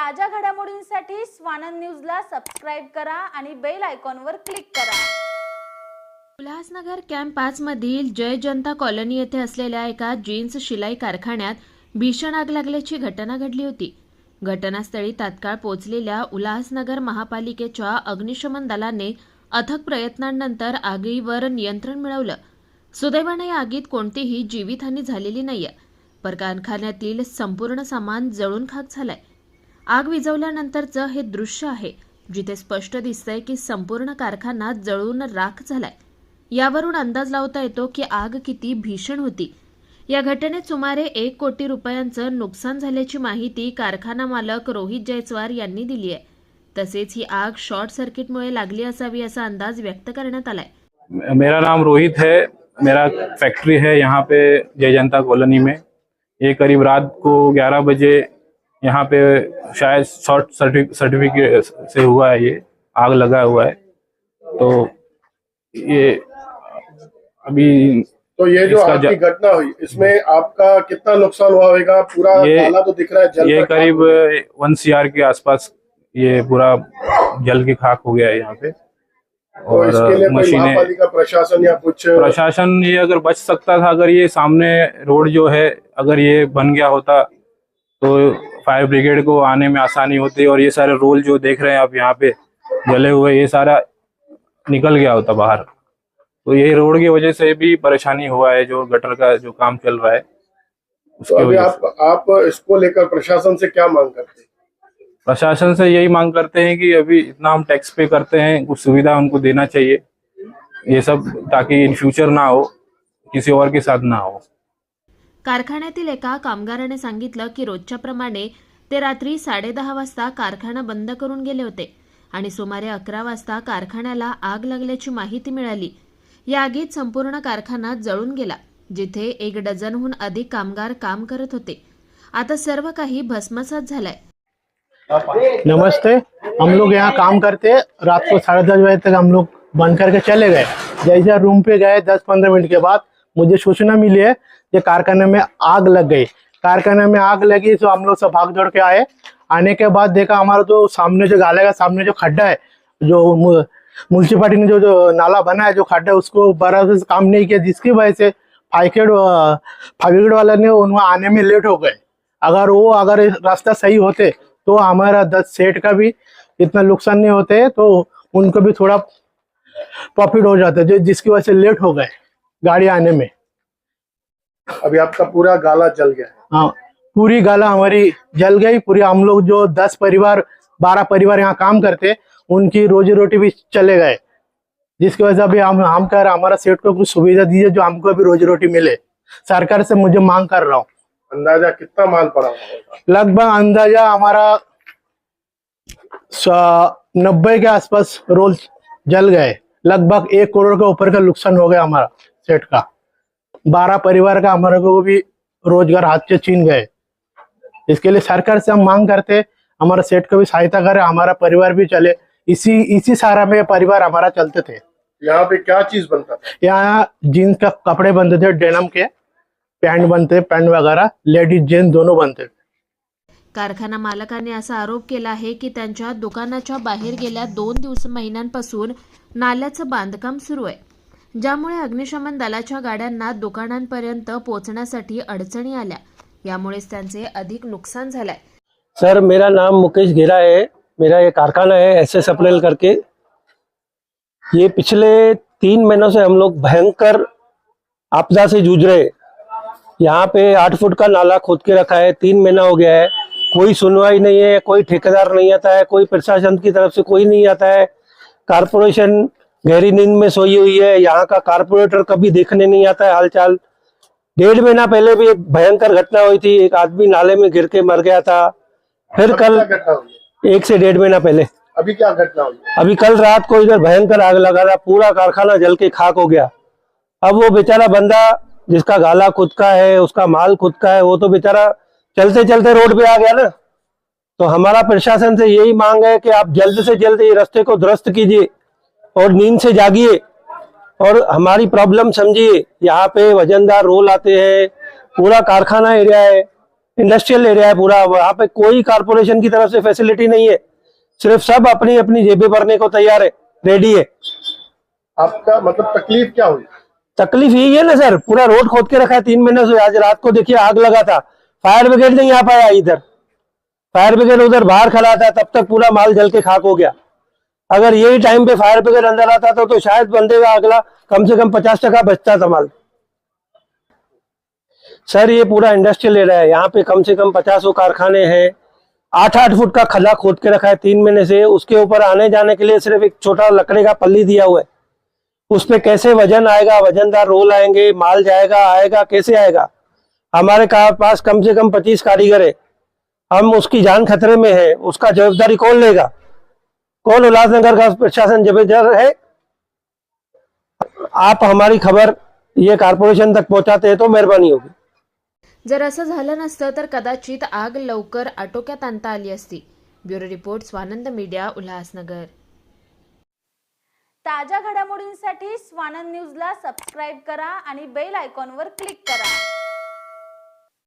ताज्या घडामोडींसाठी स्वानंद न्यूजला सबस्क्राईब करा आणि बेल आयकॉनवर क्लिक करा. उल्हासनगर कॅम्प पाचमधील जय जनता कॉलनी येथे असलेल्या एका जीन्स शिलाई कारखान्यात भीषण आग लागल्याची घटना घडली होती. घटनास्थळी तात्काळ पोहोचलेल्या उल्हासनगर महापालिकेच्या अग्निशमन दलाने अथक प्रयत्नांनंतर आगीवर नियंत्रण मिळवलं. सुदैवाने या आगीत कोणतीही जीवितहानी झालेली नाहीये. पर कारखान्यातील संपूर्ण सामान जळून खाक झालाय. आग विझवल्यानंतरचं हे दृश्य आहे जिथे स्पष्ट दिसतंय की संपूर्ण कारखाना जळून राख झालाय. यावरून अंदाज लावता येतो की आग किती भीषण होती. या घटनेत सुमारे एक कोटी रुपयांचं नुकसान झाल्याची माहिती कारखाना मालक रोहित जयस्वार यांनी दिली आहे तसेच ही आग शॉर्ट सर्किटमुळे लागली असावी असा अंदाज व्यक्त करण्यात आलाय. मेरा नाम रोहित है मेरा फैक्ट्री है यहाँ पे जय जनता कॉलोनी में. ये करीब रात को 11 बजे यहाँ पे शायद शॉर्ट सर्टिफिकेट से हुआ है ये आग लगा हुआ है। तो ये अभी तो ये जो इसका आग की घटना हुई इसमें आपका कितना नुकसान हुआ होगा? पूरा ये- काला तो दिख रहा है जल ये करीब वन सी आर के आसपास ये पूरा जल के खाक हो गया है यहाँ पे। तो और कोई मशीनें प्रशासन या कुछ प्रशासन ये अगर बच सकता था अगर ये सामने रोड जो है अगर ये बन गया होता तो फायर ब्रिगेड को आने में आसानी होती है और ये सारे रोल जो देख रहे हैं आप यहाँ पे जले हुए ये सारा निकल गया होता बाहर। तो ये रोड की वजह से भी परेशानी हुआ है जो गटर का जो काम चल रहा है उसकी वजह आप आप इसको लेकर प्रशासन से क्या मांग करते हैं? प्रशासन से यही मांग करते हैं कि अभी इतना हम टैक्स पे करते हैं कुछ सुविधा उनको देना चाहिए ये सब ताकि इन फ्यूचर ना हो किसी और के साथ ना हो। कारखान्यातील एका कामगाराने सांगितलं की रोजच्या प्रमाणे ते रात्री साडेदहा वाजता कारखाना बंद करून गेले होते आणि सुमारे अकरा वाजता कारखान्याला आग लागल्याची माहिती मिळाली. या आगीत संपूर्ण कारखाना जळून गेला जिथे एक डझनहून अधिक कामगार काम करत होते. आता सर्व काही भस्मसात झालाय. नमस्ते हम लोग यहाँ काम करते रात को साढ़े दस बजे तक हम लोग बंद करके चले गए। जैसे रूम पे गए दस पंद्रह मिनट के बाद मुझे सूचना मिली है कि कारखाने में आग लग गई। कारखाने में आग लगी तो हम लोग सब भाग दौड़ के आए। आने के बाद देखा हमारा जो सामने जो गाले का सामने जो खड्डा है, जो म्यूनसिपाली ने जो जो नाला बना है, जो खड्डा है, उसको बराबर से काम नहीं किया, जिसकी वजह से फाइकेट फाइकेट वाला ने वहाँ आने में लेट हो गए। अगर वो, अगर रास्ता सही होते तो हमारा दस सेट का भी इतना नुकसान नहीं होते तो उनको भी थोड़ा प्रॉफिट हो जाता, जो जिसकी वजह से लेट हो गए। गाड़ी आने में। अभी आपका पूरा गाला जल गया। हाँ पूरी गाला हमारी जल गई पूरी हम लोग जो दस परिवार बारह परिवार यहाँ काम करते उनकी रोजी रोटी भी चले गए। जिसकी वजह से अभी हम हम कह रहे हैं, हमारा सेठ को कुछ सुविधा दीजिए जो हमको अभी रोजी रोटी मिले। सरकार से मुझे मांग कर रहा हूँ। अंदाज़ा कितना माल पड़ा लगभग अंदाज़ा हमारा नब्बे के आसपास रोल जल गए। लगभग एक करोड़ के ऊपर का नुकसान हो गया हमारा। सेट का? बारह परिवार का हमारे को भी रोजगार हाथ से छीन गए। इसके लिए सरकार से हम मांग करते हमारा सेठ को भी सहायता करे हमारा परिवार भी चले। इसी इसी सारा में परिवार हमारा चलते थे। यहाँ पे क्या चीज बनता था? यहाँ जीन्स का कपड़े बनते थे डेनम के। पैंट बनते पैंट वगैरह लेडीज जेंट्स दोनों बनते। थे कारखाना मालकाने असा आरोप केला आहे की त्यांच्या दुकानाच्या बाहेर गेल्या दोन दिवस महिन्यांपासून नाल्याचं बांधकाम सुरू आहे. ज्यामुळे अग्निशमन दलाच्या गाड्यांना दुकानांपर्यंत पोहोचण्यासाठी अडचणी आल्या. यामुळेच त्यांचे अधिक नुकसान झालंय. सर मेरा नाम मुकेश घेरा है. मेरा ये कारखाना है एस एस अप्रैल करके. ये पिछले तीन महीनों से हम लोग भयंकर आपदा से जूझ रहे यहाँ पे आठ फुट का नाला खोद के रखा है तीन महीना हो गया है। कोई सुनवाई नहीं है कोई ठेकेदार नहीं आता है कोई प्रशासन की तरफ से कोई नहीं आता है। कारपोरेशन गहरी नींद में सोई हुई है यहाँ का कारपोरेटर कभी देखने नहीं आता है हालचाल। डेढ़ महीना पहले भी एक भयंकर घटना हुई थी एक आदमी नाले में गिर के मर गया था। फिर कल? एक से डेढ़ महीना पहले। अभी क्या घटना हुई अभी कल रात को इधर भयंकर आग लगा था पूरा कारखाना जल के खाक हो गया। अब वो बेचारा बंदा जिसका गाला खुद का है उसका माल खुद का है वो तो बेचारा चलते चलते रोड पे आ गया ना। तो हमारा प्रशासन से यही मांग है कि आप जल्द से जल्द ये रास्ते को दुरुस्त कीजिए। और नींद से जागिए। और हमारी प्रॉब्लम समझिए यहाँ पे वजनदार रोल आते हैं पूरा कारखाना एरिया है इंडस्ट्रियल एरिया है पूरा वहाँ पे कोई कारपोरेशन की तरफ़ से फैसिलिटी नहीं है। सिर्फ़ सब अपनी अपनी जेबें भरने को तैयार है रेडी है। आपका मतलब तकलीफ़ क्या हुई? तकलीफ़ यही है ना सर पूरा रोड खोद के रखा है तीन महीने से। आज रात को देखिए आग लगा था फायर ब्रिगेड नहीं आ पाया इधर। फायर ब्रिगेड उधर बाहर खड़ा था तब तक पूरा माल जल के खाक हो गया। अगर यही टाइम पे फायर ब्रिगेड अंदर आता तो, तो शायद बंदे का अगला कम से कम पचास टका बचता था माल। सर ये पूरा इंडस्ट्रियल एरिया है। यहाँ पे कम से कम पचासों कारखाने हैं। आठ आठ फुट का खला खोद के रखा है तीन महीने से। उसके ऊपर आने जाने के लिए सिर्फ़ एक छोटा लकड़े का पल्ली दिया हुआ है। उस पे कैसे वज़न आएगा? वजनदार रोल आएँगे माल जाएगा आएगा कैसे आएगा? हमारे पास कम से कम पच्चीस कारीगर है। हम उसकी जान खतरे में है। उसका जवाबदारी कौन लेगा? कौन उल्लासनगर का प्रशासन जिम्मेदार है? आप हमारी खबर ये कारपोरेशन तक पहुंचाते हैं तो मेहरबानी होगी। जर असं झालं नसतं तर कदाचित आग लवकर आटोक्यात आणता आली असती. Bureau report Swanand media Ulhasnagar. ताज्या घडामोडींसाठी स्वानंद न्यूजला सबस्क्राईब करा आणि बेल आयकॉनवर क्लिक करा.